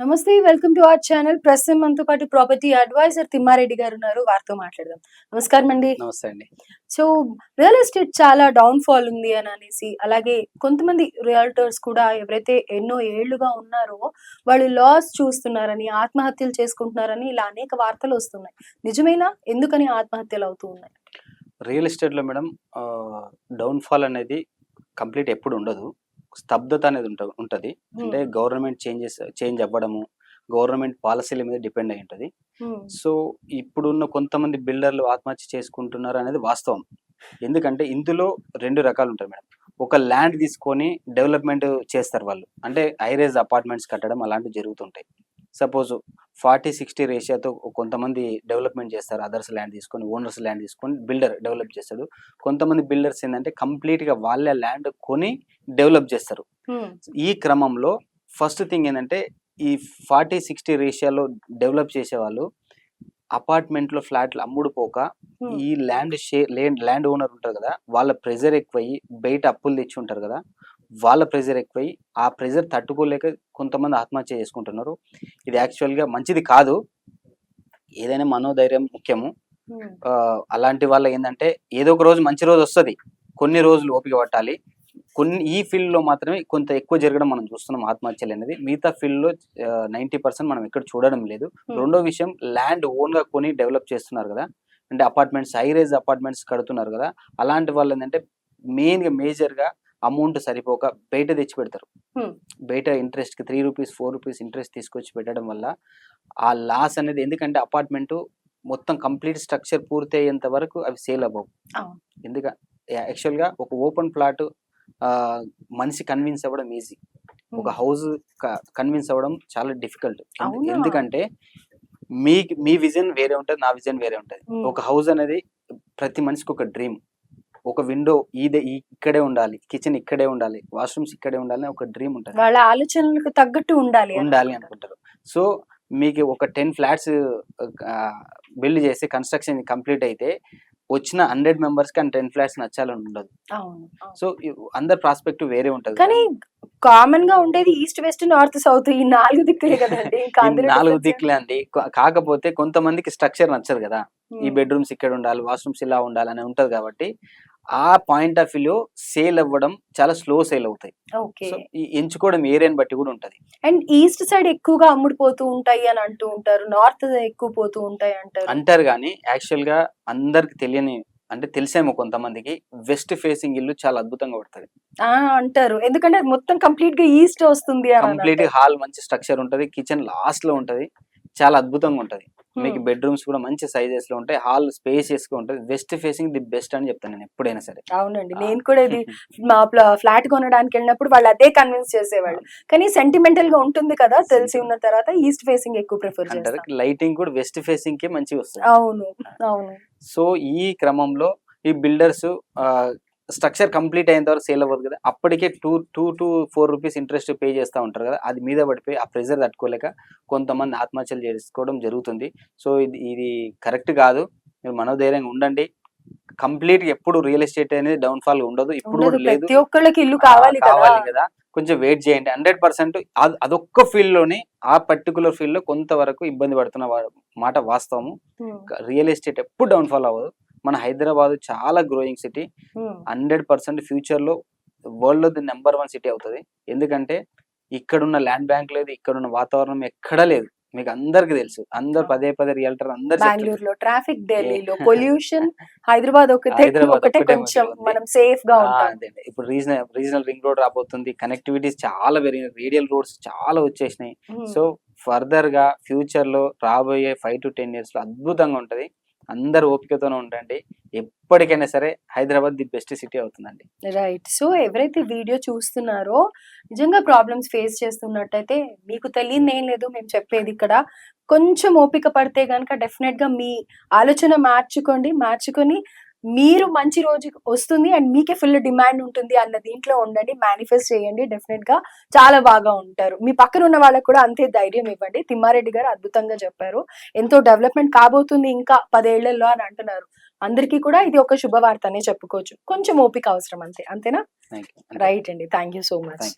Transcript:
నమస్తే welcome to our channel. ప్రస్తుతం మనతో పాటు ప్రాపర్టీ అడ్వైజర్ తిమ్మారెడ్డి గారు ఉన్నారు. వారితో మాట్లాడదాం. నమస్కారం అండి. నమస్తే అండి. సో రియల్ ఎస్టేట్ చాలా డౌన్ ఫాల్ ఉంది అని అనేసి అలాగే కొంతమంది రియల్టర్స్ కూడా ఎవరైతే ఎన్నో ఏళ్ళుగా ఉన్నారో వాళ్ళు లాస్ చూస్తున్నారని ఆత్మహత్యలు చేసుకుంటున్నారని ఇలా అనేక వార్తలు వస్తున్నాయి. నిజమేనా? ఎందుకని ఆత్మహత్యలు అవుతూ ఉన్నాయి? రియల్ ఎస్టేట్లో మేడం డౌన్ఫాల్ అనేది కంప్లీట్ ఎప్పుడు ఉండదు. స్తబ్దత అనేది ఉంట ఉంటుంది. అంటే గవర్నమెంట్ చేంజెస్ చేంజ్ అవ్వడము గవర్నమెంట్ పాలసీల మీద డిపెండ్ అయి ఉంటుంది. సో ఇప్పుడున్న కొంతమంది బిల్డర్లు ఆత్మహత్య చేసుకుంటున్నారు అనేది వాస్తవం. ఎందుకంటే ఇందులో రెండు రకాలు ఉంటాయి మేడం. ఒక ల్యాండ్ తీసుకొని డెవలప్మెంట్ చేస్తారు వాళ్ళు. అంటే హైరేజ్ అపార్ట్మెంట్స్ కట్టడం అలాంటివి జరుగుతుంటాయి. సపోజ్ ఫార్టీ సిక్స్టీ రేషియోతో కొంతమంది డెవలప్మెంట్ చేస్తారు అదర్స్ ల్యాండ్ తీసుకొని ఓనర్స్ ల్యాండ్ తీసుకొని బిల్డర్ డెవలప్ చేస్తాడు కొంతమంది బిల్డర్స్ ఏంటంటే కంప్లీట్గా వాళ్ళే ల్యాండ్ కొని డెవలప్ చేస్తారు. ఈ క్రమంలో ఫస్ట్ థింగ్ ఏంటంటే ఈ ఫార్టీ సిక్స్టీ రేషియోలో డెవలప్ చేసే వాళ్ళు అపార్ట్మెంట్లో ఫ్లాట్లు అమ్ముడు పోక. ఈ ల్యాండ్ షేర్ ల్యాండ్ ఓనర్ ఉంటారు కదా వాళ్ళ ప్రెజర్ ఎక్కువయ్యి బయట అప్పులు తెచ్చి ఉంటారు కదా వాళ్ళ ప్రెజర్ ఎక్కువై ఆ ప్రెజర్ తట్టుకోలేక కొంతమంది ఆత్మహత్య చేసుకుంటున్నారు. ఇది యాక్చువల్గా మంచిది కాదు. ఏదైనా మనోధైర్యం ముఖ్యము. అలాంటి వాళ్ళ ఏంటంటే ఏదో ఒక రోజు మంచి రోజు వస్తుంది. కొన్ని రోజులు ఓపిక పట్టాలి. కొన్ని ఈ ఫీల్డ్లో మాత్రమే కొంత ఎక్కువ జరగడం మనం చూస్తున్నాం ఆత్మహత్యలు అనేది. మిగతా ఫీల్డ్లో నైన్టీ పర్సెంట్ మనం ఎక్కడ చూడడం లేదు. రెండో విషయం ల్యాండ్ ఓన్గా కొని డెవలప్ చేస్తున్నారు కదా. అంటే అపార్ట్మెంట్స్ హై రేజ్ అపార్ట్మెంట్స్ కడుతున్నారు కదా. అలాంటి వాళ్ళు ఏంటంటే మెయిన్గా మేజర్గా అమౌంట్ సరిపోక బయట తెచ్చి పెడతారు. బయట ఇంట్రెస్ట్కి three rupees four rupees interest తీసుకొచ్చి పెట్టడం వల్ల ఆ లాస్ అనేది ఎందుకంటే అపార్ట్మెంట్ మొత్తం కంప్లీట్ స్ట్రక్చర్ పూర్తి అయ్యేంత వరకు అవి సేల్ అవ్వవు అవును. ఎందుకంటే యాక్చువల్గా ఒక ఓపెన్ ప్లాట్ మనిషి కన్విన్స్ అవ్వడం ఈజీ ఒక హౌస్ కన్విన్స్ అవ్వడం చాలా డిఫికల్ట్? ఎందుకంటే మీ మీ విజన్ వేరే ఉంటుంది నా విజన్ వేరే ఉంటుంది. ఒక హౌస్ అనేది ప్రతి మనిషికి ఒక డ్రీమ్ ఒక విండో ఇదే ఇక్కడే ఉండాలి కిచెన్ ఇక్కడే ఉండాలి వాష్రూమ్స్ ఇక్కడే ఉండాలి ఒక డ్రీమ్ ఉంటుంది. వాళ్ళ ఆలోచనలకు తగ్గట్టు ఉండాలి ఉండాలి అనుకుంటారు. సో మీకు ఒక టెన్ ఫ్లాట్స్ బిల్డ్ చేసి కన్స్ట్రక్షన్ కంప్లీట్ అయితే వచ్చిన హండ్రెడ్ మెంబర్స్కి టెన్ ఫ్లాట్స్ నచ్చాలని ఉండదు. సో అందరి ప్రాస్పెక్ట్ వేరే ఉంటది కానీ కామన్గా ఉండేది ఈస్ట్ వెస్ట్ నార్త్ సౌత్ ఈ నాలుగు దిక్కులే కదండి. నాలుగు దిక్కులే అండి. కాకపోతే కొంతమందికి స్ట్రక్చర్ నచ్చదు కదా. ఈ బెడ్రూమ్స్ ఇక్కడ ఉండాలి వాష్రూమ్స్ ఇలా ఉండాలి అని ఉంటది కాబట్టి ఆ పాయింట్ ఆఫ్ వ్యూ సేల్ అవ్వడం చాలా స్లో సేల్ అవుతాయి. ఎంచుకోవడం ఏరియాని బట్టి కూడా ఉంటది. అండ్ ఈస్ట్ సైడ్ ఎక్కువగా అమ్ముడుపోతూ ఉంటాయి అని అంటూ ఉంటారు. నార్త్ ఎక్కువ పోతూ ఉంటాయి అంటారు. అంటారు కానీ యాక్చువల్గా అందరికి తెలియని అంటే తెలిసేమో కొంతమందికి వెస్ట్ ఫేసింగ్ ఇల్లు చాలా అద్భుతంగా పడుతుంది. ఆ అంటారు. ఎందుకంటే మొత్తం కంప్లీట్గా ఈస్ట్ వస్తుంది కంప్లీట్. హాల్ మంచి స్ట్రక్చర్ ఉంటది. కిచెన్ లాస్ట్లో ఉంటది. చాలా అద్భుతంగా ఉంటది. మీకు బెడ్రూమ్స్ కూడా మంచి సైజెస్లో ఉంటాయి. హాల్ స్పేసియస్గా ఉంటది. వెస్ట్ ఫేసింగ్ ది బెస్ట్ అని చెప్తాను నేను ఎప్పుడైనా సరే. అవునండి. నేను కూడా ఇది మా ఫ్లాట్ కొనడానికి వెళ్ళినప్పుడు వాళ్ళు అదే కన్విన్స్ చేసేవాళ్ళు. కానీ సెంటిమెంటల్గా ఉంటుంది కదా తెలిసి ఉన్న తర్వాత ఈస్ట్ ఫేసింగ్ ఎక్కువ ప్రిఫర్ చేస్తారు లైటింగ్ కూడా వెస్ట్ ఫేసింగ్ కే మంచిగా వస్తుంది. అవును. అవును. సో ఈ క్రమంలో ఈ బిల్డర్స్ స్ట్రక్చర్ కంప్లీట్ అయిన తర్వాత సేల్ అవ్వదు కదా. అప్పటికే two two to four rupees interest pay చేస్తూ ఉంటారు కదా. అది మీద పడిపోయి ఆ ప్రెజర్ తట్టుకోలేక కొంతమంది ఆత్మహత్యలు చేసుకోవడం జరుగుతుంది. సో ఇది ఇది కరెక్ట్ కాదు. మీరు మనోధైర్యంగా ఉండండి. కంప్లీట్ ఎప్పుడు రియల్ ఎస్టేట్ అనేది డౌన్ ఫాల్ ఉండదు ఇప్పుడు ఉండదు. కూడా లేదు. ప్రతి ఒక్కళ్ళకి ఇల్లు కావాలి కావాలి కదా. కొంచెం వెయిట్ చేయండి. హండ్రెడ్ పర్సెంట్ అదొక్క ఫీల్డ్లోని ఆ పర్టికులర్ ఫీల్డ్లో కొంతవరకు ఇబ్బంది పడుతున్న మాట వాస్తవము. రియల్ ఎస్టేట్ ఎప్పుడు డౌన్ ఫాల్ అవ్వదు. మన హైదరాబాద్ చాలా గ్రోయింగ్ సిటీ హండ్రెడ్ పర్సెంట్ ఫ్యూచర్లో వరల్డ్లో ది నెంబర్ వన్ సిటీ అవుతుంది. ఎందుకంటే ఇక్కడున్న ల్యాండ్ బ్యాంక్ లేదు ఇక్కడున్న వాతావరణం ఎక్కడా లేదు. మీకు అందరికి తెలుసు. అందరు పదే పదే రియల్టర్ అందరు బెంగళూరులో ట్రాఫిక్ ఢిల్లీలో పొల్యూషన్ హైదరాబాద్ ఒకటే ఒకటే కొంచెం. మనం సేఫ్గా ఉంటాం. ఇప్పుడు రీజనల్ రీజనల్ రింగ్ రోడ్ రాబోతుంది. కనెక్టివిటీస్ చాలా పెరిగినాయి. రేడియల్ రోడ్స్ చాలా వచ్చేసినాయి. సో ఫర్దర్గా ఫ్యూచర్లో రాబోయే ఫైవ్ టు టెన్ ఇయర్స్లో అద్భుతంగా ఉంటది. అందరు ఓపికతోనే ఉండండి. ఎప్పటికైనా సరే హైదరాబాద్ ది బెస్ట్ సిటీ అవుతుందండి. రైట్ సో ఎవరైతే వీడియో చూస్తున్నారో నిజంగా ప్రాబ్లమ్స్ ఫేస్ చేస్తున్నట్టయితే మీకు తెలియదు ఏం లేదు. మేము చెప్పేది ఇక్కడ. కొంచెం ఓపిక పడితే కనుక డెఫినెట్గా మీ ఆలోచన మార్చుకోండి. మార్చుకొని మీరు మంచి రోజు వస్తుంది అండ్ మీకే ఫుల్ డిమాండ్ ఉంటుంది అన్న దీంట్లో ఉండండి మేనిఫెస్ట్ చేయండి. డెఫినెట్గా చాలా బాగా ఉంటారు. మీ పక్కన ఉన్న వాళ్ళకు కూడా అంతే ధైర్యం ఇవ్వండి. తిమ్మారెడ్డి గారు అద్భుతంగా చెప్పారు. ఎంతో డెవలప్మెంట్ కాబోతుంది ఇంకా పదేళ్ళలో అని అంటున్నారు. అందరికీ కూడా ఇది ఒక శుభవార్త అనే చెప్పుకోవచ్చు. కొంచెం ఓపిక అవసరం అంతే. అంతేనా? రైట్ అండి. Thank you so much